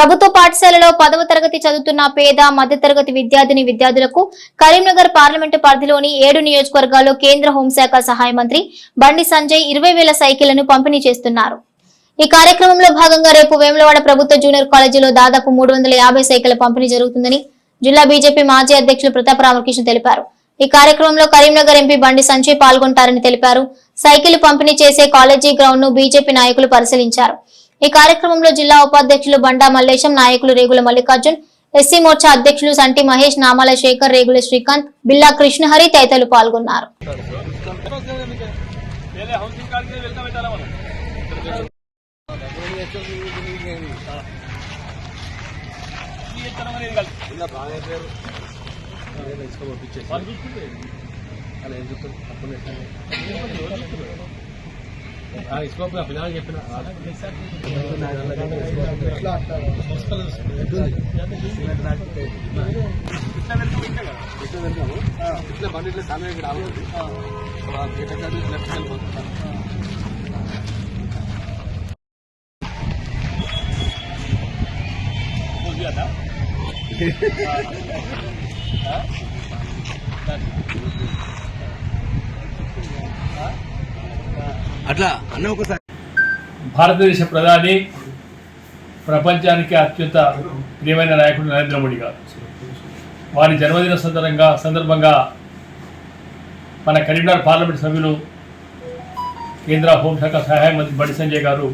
ప్రభుత్వ పాఠశాలలో పదవ తరగతి చదువుతున్న పేద మధ్యతరగతి విద్యార్థిని విద్యార్థులకు కరీంనగర్ పార్లమెంటు పరిధిలోని ఏడు నియోజకవర్గాల్లో కేంద్ర హోంశాఖ సహాయ మంత్రి బండి సంజయ్ ఇరవై వేల సైకిళ్ళను పంపిణీ చేస్తున్నారు. ఈ కార్యక్రమంలో భాగంగా రేపు వేములవాడ ప్రభుత్వ జూనియర్ కాలేజీలో దాదాపు మూడు వందల యాభై సైకిళ్ళ పంపిణీ జరుగుతుందని జిల్లా బీజేపీ మాజీ అధ్యక్షులు ప్రతాప్ రామకృష్ణ తెలిపారు. ఈ కార్యక్రమంలో కరీంనగర్ ఎంపీ బండి సంజయ్ పాల్గొంటారని తెలిపారు. సైకిల్ పంపిణీ చేసే కాలేజీ గ్రౌండ్ను బీజేపీ నాయకులు పరిశీలించారు. ఈ కార్యక్రమంలో జిల్లా ఉపాధ్యక్షులు బండా మల్లేశం నాయకులు రేగుల మల్లికార్జున్ ఎస్సీ మోర్చా అధ్యక్షులు సంటి మహేష్ నామాల శేఖర్ రేగుల శ్రీకాంత్ బిల్లా కృష్ణహరి తదితరులు పాల్గొన్నారు. వేరే హౌసింగ్ అప్పుడు కి వెళ్తా పెట్టాలా మనం ఈ ఇత్తనం అనేది కలిసి. వాళ్ళు చూసుకుంటే పిల్లలు చెప్పిన ఇట్లా వెళ్తూ ఇంతే ఇట్లా బండి ఇట్లా సామె ఇక్కడ ఆగుతుంది లెఫ్ట్ వెళ్ళిపోతుంది అట్లా అన్న ఒకసారి. భారతదేశ ప్రధాని ప్రపంచానికి అత్యంత ప్రియమైన నాయకుడు నరేంద్ర మోడీ గారు. వారి జన్మదిన సందర్భంగా సందర్భంగా మన కరీంనగర్ పార్లమెంట్ సభ్యులు కేంద్ర హోంశాఖ సహాయ మంత్రి బడి సంజయ్ గారు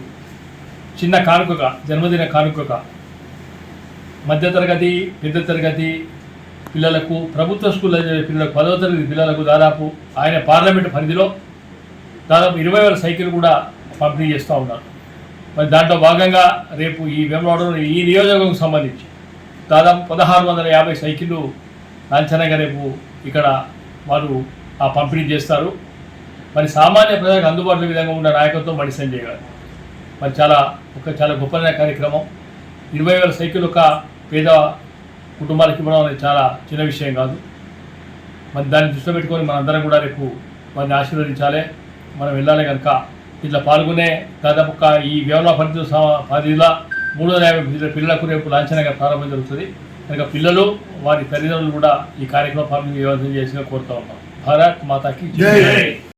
చిన్న కానుకగా జన్మదిన కానుకగా మధ్యతరగతి పెద్ద తరగతి పిల్లలకు ప్రభుత్వ స్కూల్లో చదివే పిల్లలకు పదవ తరగతి పిల్లలకు దాదాపు ఆయన పార్లమెంట్ పరిధిలో దాదాపు ఇరవై వేల సైకిల్ కూడా పంపిణీ చేస్తూ ఉన్నారు. మరి దాంట్లో భాగంగా రేపు ఈ వేమవాడలో ఈ నియోజకవర్గం సంబంధించి దాదాపు పదహారు వందల యాభై సైకిళ్ళు లాంఛనంగా రేపు ఇక్కడ వారు ఆ పంపిణీ చేస్తారు. మరి సామాన్య ప్రజలకు అందుబాటులో విధంగా ఉన్న నాయకత్వం బండి సంజయ్ గారు. మరి చాలా ఒక చాలా గొప్ప కార్యక్రమం. ఇరవై వేల సైకిల్ ఒక పేద కుటుంబాలకు ఇవ్వడం అనేది చాలా చిన్న విషయం కాదు. మరి దాన్ని దృష్టిలో పెట్టుకొని మనందరం కూడా రేపు వారిని ఆశీర్వదించాలి. మనం వెళ్ళాలి కనుక. ఇట్లా పాల్గొనే దాదాపు ఈ వేమన పరిధి పరిధిల మూడు వందల యాభై పిల్లలకు రేపు లాంఛనంగా ప్రారంభం జరుగుతుంది. కనుక పిల్లలు వారి తల్లిదండ్రులు కూడా ఈ కార్యక్రమం పాల్గొని చేసిన కోరుతా ఉన్నాం. భారత్ మాతాకి జై.